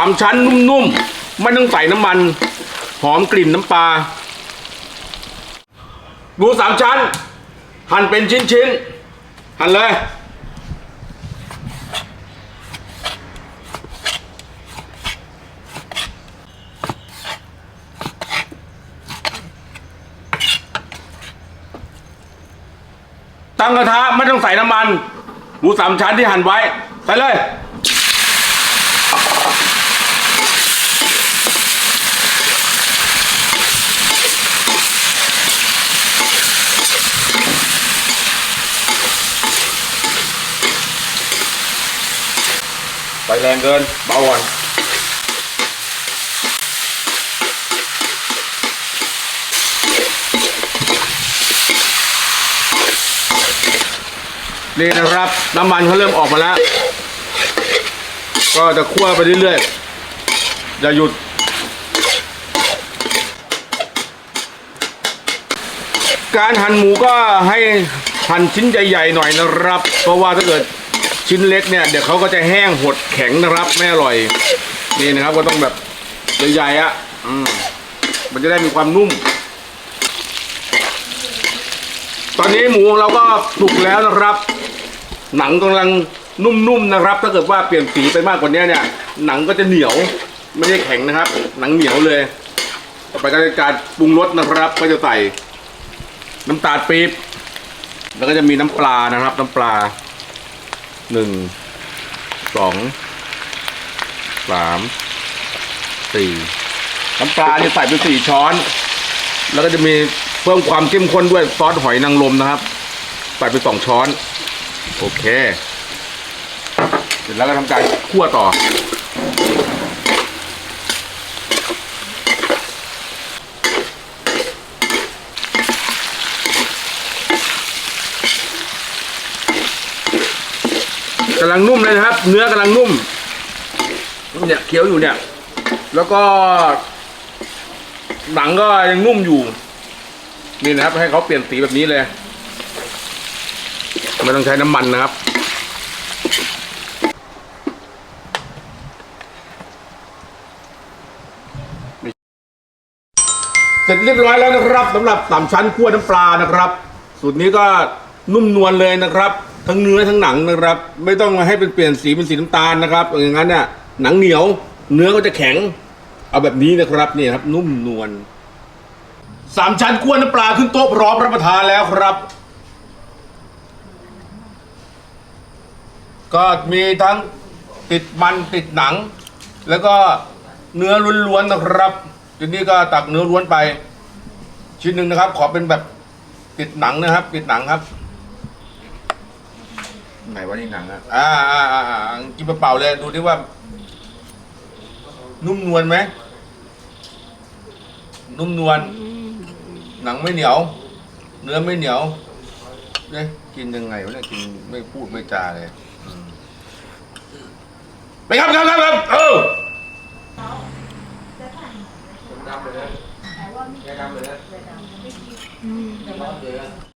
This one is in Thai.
ามชั้นนุ่มๆ ไม่ต้องใส่น้ำมัน หอมกลิ่นน้ำปลาหมูสามชั้น หั่นเป็นชิ้นๆ หั่นเลยตั้งกระทะไม่ต้องใส่น้ำมัน หมูสามชั้นที่หั่นไว้ ใส่เลย ไฟแรงเกิน เบาก่อนนี่นะครับ น้ำมันเขาเริ่มออกมาแล้ว ก็จะคั่วไปเรื่อยๆ อย่าหยุด การหั่นหมูก็ให้หั่นชิ้นใหญ่ๆหน่อยนะครับ เพราะว่าถ้าเกิด ชิ้นเล็กเนี่ยเดี๋ยวเขาก็จะแห้งหดแข็งนะครับไม่อร่อย นี่นะครับก็ต้องแบบใหญ่ๆอะ่ะอืมมันจะได้มีความนุ่ม ตอนนี้หมูของเราก็สุกแล้วนะครับ หนังกำลังนุ่มๆนะครับ ถ้าเกิดว่าเปลี่ยนสีไปมากกว่านี้เนี่ย หนังก็จะเหนียวไม่ได้แข็งนะครับ หนังเหนียวเลย ต่อไปก็เป็นการปรุงรสนะครับ ก็จะใส่น้ำตาลปี๊บแล้วก็จะมีน้ำปลานะครับ น้ำปลา หนึ่งสองสามสี่น้ำปลาเนี่ยใส่ไปสี่ช้อน แล้วก็จะมีเพิ่มความเข้มข้นด้วยซอสหอยนางรมนะครับ ใส่ไปสองช้อน โอเค เสร็จแล้วก็ทำการคั่วต่อ กำลังนุ่มเลยนะครับ เนื้อกำลังนุ่ม เนี่ยเคี้ยวอยู่เนี่ย แล้วก็ หนังก็ยังนุ่มอยู่ นี่นะครับ ให้เขาเปลี่ยนสีแบบนี้เลยไม่ต้องใช้น้ำมันนะครับเสร็จเรียบร้อยแล้วนะครับสำหรับสามชั้นคั่วน้ำปลานะครับ สูตรนี้ก็นุ่มนวลเลยนะครับ ทั้งเนื้อทั้งหนังนะครับ ไม่ต้องมาให้เป็นเปลี่ยนสีเป็นสีน้ำตาลนะครับอย่างนั้นเนี่ยหนังเหนียว เนื้อก็จะแข็ง เอาแบบนี้นะครับนี่ครับ นุ่มนวลสามชั้นคั่วน้ำปลาขึ้นโต๊ะพร้อมรับประทานแล้วครับ ก็มีทั้งติดมันติดหนัง แล้วก็เนื้อล้วนๆนะครับทีนี้ก็ตักเนื้อล้วนไป ชิ้นหนึ่งนะครับ ขอเป็นแบบติดหนังนะครับ ติดหนังครับ ไหนว่านี่หนังอะอ่าอ่าอ่าอ่ากินเปล่าๆเลยดูดิว่า นุ่มนวลไหมนุ่มนวลหนังไม่เหนียว เนื้อไม่เหนียวเนี่ยกินยังไงวะเนี่ยกินไม่พูดไม่จาเลยไปครับครับครับครับเออดำเลยแกดำเลย